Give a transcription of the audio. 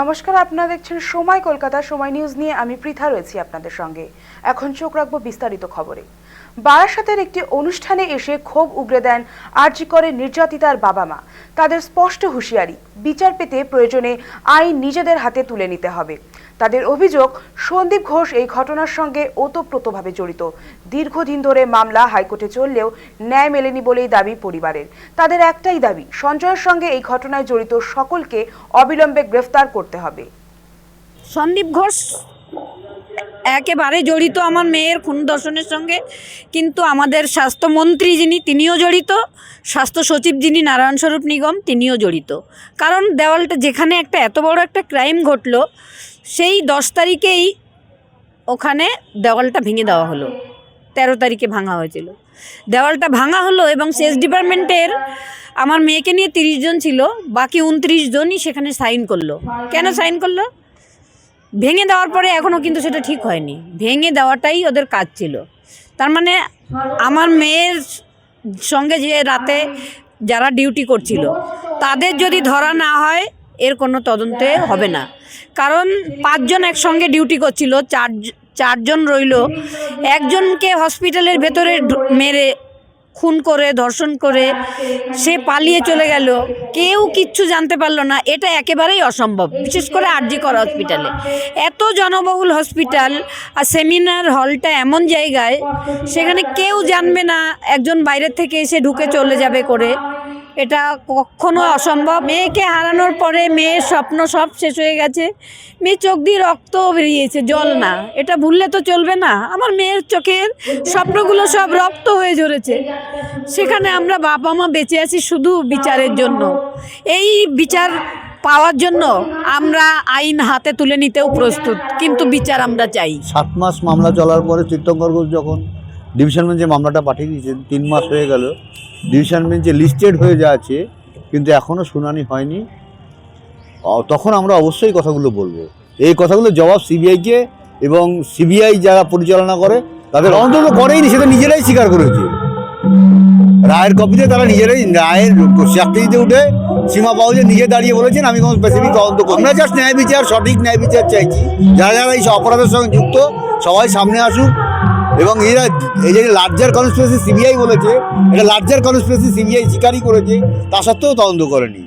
নমস্কার, আপনারা দেখছেন সময় কলকাতা, সময় নিউজ নিয়ে আমি পৃথা রয়েছি আপনাদের সঙ্গে। এখন চোখ রাখব বিস্তারিত খবরে। বারাসাতের একটি অনুষ্ঠানে এসে ক্ষোভ উগরে দেন আর্জি করে নির্যাতিতার বাবা মা। তাদের স্পষ্ট হুঁশিয়ারি, বিচার পেতে প্রয়োজনে আইন নিজেদের হাতে তুলে নিতে হবে। তাদের অভিযোগ, সন্দীপ ঘোষ এই ঘটনার সঙ্গে ওতপ্রোতভাবে জড়িত। দীর্ঘদিন ধরে মামলা হাইকোর্টে চললেও ন্যায় মেলেনি বলেই দাবি পরিবারের। তাদের একটাই দাবি, সঞ্জয়ের সঙ্গে এই ঘটনায় জড়িত সকলকে অবিলম্বে গ্রেফতার করতে হবে। সন্দীপ ঘোষ একেবারে জড়িত আমার মেয়ের খুন দর্শনের সঙ্গে। কিন্তু আমাদের স্বাস্থ্যমন্ত্রী যিনি, তিনিও জড়িত। স্বাস্থ্য সচিব যিনি, নারায়ণ স্বরূপ নিগম, তিনিও জড়িত। কারণ দেওয়ালটা, যেখানে একটা এত বড় একটা ক্রাইম ঘটলো, সেই দশ তারিখেই ওখানে দেওয়ালটা ভেঙে দেওয়া হলো। তেরো তারিখে ভাঙা হয়েছিল। দেওয়ালটা ভাঙা হলো এবং সেচ ডিপার্টমেন্টের আমার মেয়েকে নিয়ে তিরিশ জন ছিল, বাকি উনত্রিশ জনই সেখানে সাইন করল। কেন সাইন করল? ভেঙে দেওয়ার পরে এখনও কিন্তু সেটা ঠিক হয়নি। ভেঙে দেওয়াটাই ওদের কাজ ছিল। তার মানে আমার মেয়ের সঙ্গে যে রাতে যারা ডিউটি করছিল, তাদের যদি ধরা না হয়, এর কোনো তদন্তে হবে না। কারণ পাঁচজন একসঙ্গে ডিউটি করছিল চার চারজন রইল। একজনকে হসপিটালের ভেতরে মেরে খুন করে, ধর্ষণ করে, সে পালিয়ে চলে গেল। কেউ কিচ্ছু জানতে পারল না, এটা একেবারেই অসম্ভব। বিশেষ করে আরজি করা হসপিটালে। এত জনবহুল হসপিটাল আর সেমিনার হলটা এমন জায়গায়, সেখানে কেউ জানবে না, একজন বাইরের থেকে এসে ঢুকে চলে যাবে করে। এটা কখনো অসম্ভব। মেয়েকে হারানোর পরে মেয়ের স্বপ্ন সব শেষ হয়ে গেছে। মেয়ে চোখ দিয়ে রক্ত বেরিয়েছে, জল না। এটা ভুললে তো চলবে না। আমার মেয়ের চোখের স্বপ্নগুলো সব রক্ত হয়ে ঝরেছে। সেখানে আমরা বাবা মা বেঁচে আছি শুধু বিচারের জন্য। এই বিচার পাওয়ার জন্য আমরা আইন হাতে তুলে নিতেও প্রস্তুত। কিন্তু বিচার আমরা চাই। সাত মাস মামলা চলার পরে তীর্থঙ্কর যখন ডিভিশন বেঞ্চে মামলাটা পাঠিয়ে দিয়েছেন তিন মাস হয়ে গেল। ডিভিশন বেঞ্চে লিস্টেড হয়ে যাচ্ছে কিন্তু এখনও শুনানি হয়নি। তখন আমরা অবশ্যই কথাগুলো বলব। এই কথাগুলো জবাব সিবিআইকে এবং সিবিআই যারা পরিচালনা করে, তাদের অন্তত করেইনি সেটা নিজেরাই স্বীকার করেছে। রায়ের কপিতে তারা নিজেরাই রায়ের চাকরিতে উঠে সীমা পাউজে নিজে দাঁড়িয়ে বলেছেন, আমি কোনো স্পেসিফিক তদন্ত করি আমরা জাস্ট ন্যায় বিচার, সঠিক ন্যায় বিচার চাইছি। যারা যারা এই অপরাধের সঙ্গে যুক্ত, সবাই সামনে আসুক। এবং এরা এই যে লার্জার কনস্পিরেসি সিবিআই বলেছে, এটা লার্জার কনস্পিরেসি সিবিআই শিকারই করেছে, তা সত্ত্বেও তদন্ত করেনি।